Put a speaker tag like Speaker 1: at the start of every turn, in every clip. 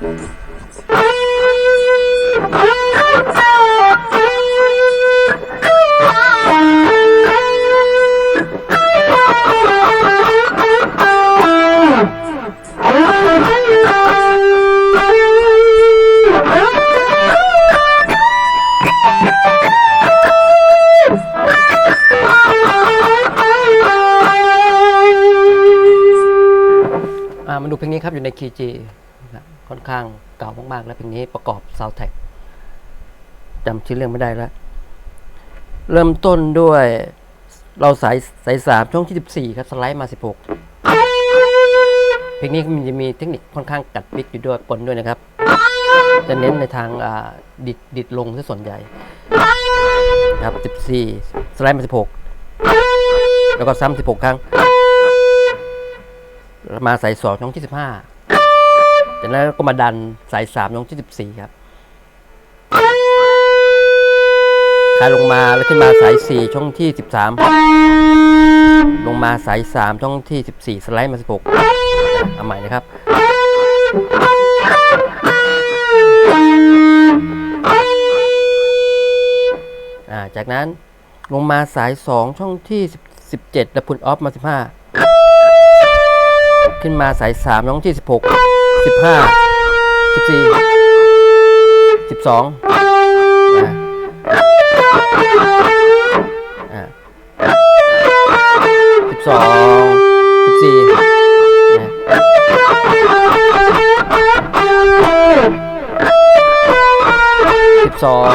Speaker 1: มาดูเพลงนี้ครับอยู่ใน KG นะครับ ค่อนข้างเก่ามากๆ แล้วเพลงนี้ประกอบซาวแท็กจำชื่อเรื่องไม่ได้แล้ว เริ่มต้นด้วยเราสายสายสามช่องที่ 14 ครับ สไลด์มา 16 เพลงนี้มันจะมีเทคนิคค่อนข้างกัดปิกอยู่ด้วยปนด้วยนะครับ จะเน้นในทางดิดดิดลงซะส่วนใหญ่ ครับ 14 สไลด์มา 16 แล้วก็ซ้ำ16 ครั้ง มาสายสองช่องที่สิบห้า จากนั้นก็มาดันสายสามช่องที่สิบสี่ครับคายลงมาแล้วขึ้นมาสายสี่ช่องที่สิบสามลงมาสายสามช่องที่สิบสี่สไลด์มาสิบหกเอาใหม่นะครับจากนั้นลงมาสายสองช่องที่สิบเจ็ดแล้วพุนออฟมาสิบห้าขึ้นมาสายสามน้องที่สิบหก สิบห้าสิบสี่สิบสองสิบสองสิบสี่สิบสอง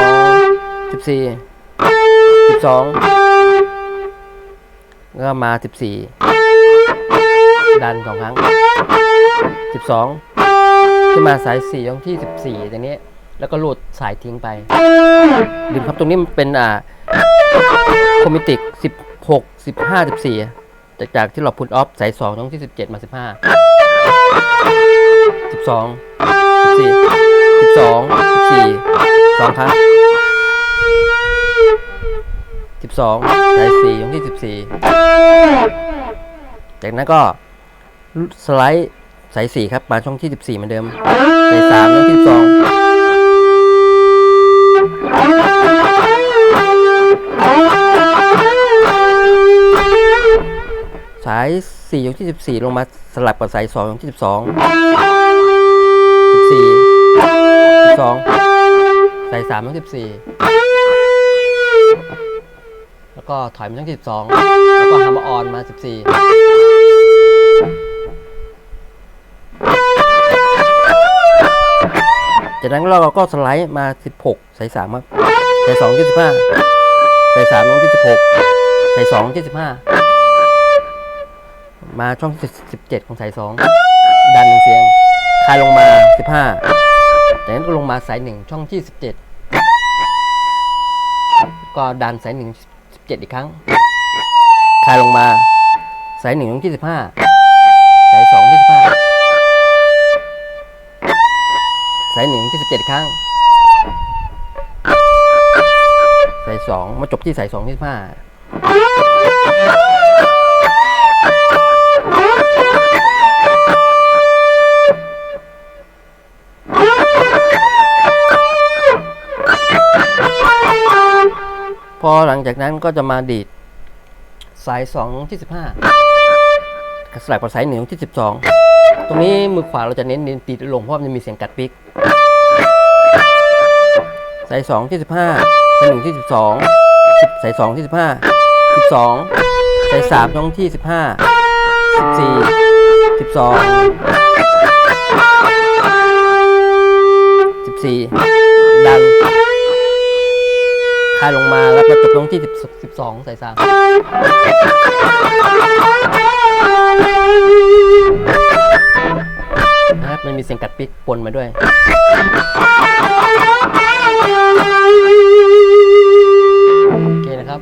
Speaker 1: สิบสี่สิบสองก็มาสิบสี่ดันสองครั้ง12 ขึ้นมาสาย4ช่องที่ 14ตรงนี้ แล้วก็หลุดสายทิ้งไปลืมครับตรงนี้มันเป็นอ่าคอมมิติก 16 15 14 จากจากที่เราพุทออฟสาย2ช่องที่ 17 มา 15 12 14 12 14 2ครั้ง12สาย4ช่องที่ 14 จากนั้นก็สไลด์ สายสี่ครับมาช่องที่14เหมือนเดิมสายสามช่องที่สองสายสี่ช่องที่14ลงมาสลับกับสายสองช่องที่12 14 12สายสามช่องที่แล้วก็ถอยมาช่องที่12แล้วก็ฮัมาออนมา14 จากนั้นเราก็สไลด์มา 16 ใส่3ครับใส่2ที่15ใส่3ลงที่16 ใส่2ที่15 มาช่องที่17 ของสาย2ดันหนึ่งเสียงคลายลงมา 15 จากนั้นก็ลงมาสาย 1 ช่องที่ 17 ก็ดันสาย 1 17 อีกครั้งคลายลงมาสาย 1 ช่องที่ 15 สายหนึ่งที่สิบเจ็ดครั้ง สายสองมาจบที่สายสองที่สิบห้าพอหลังจากนั้นก็จะมาดีดสายสองที่สิบห้าสลับกับสายหนึ่งที่สิบสอง ตรงนี้มือขวาเราจะเน้นเน้นตีลงเพราะมันจะมีเสียงกัดปิกสายสองที่สิบห้าสายหนึ่งที่สิบสองสายสองที่สิบห้าสิบสองสายสามช่องที่สิบห้าสิบสี่สิบสองสิบสี่ดันคลายลงมาแล้วมาจบลงที่สิบสิบสองสายสาม ครับมันมีเสียงกัดปิกปนมาด้วย โอเคนะครับ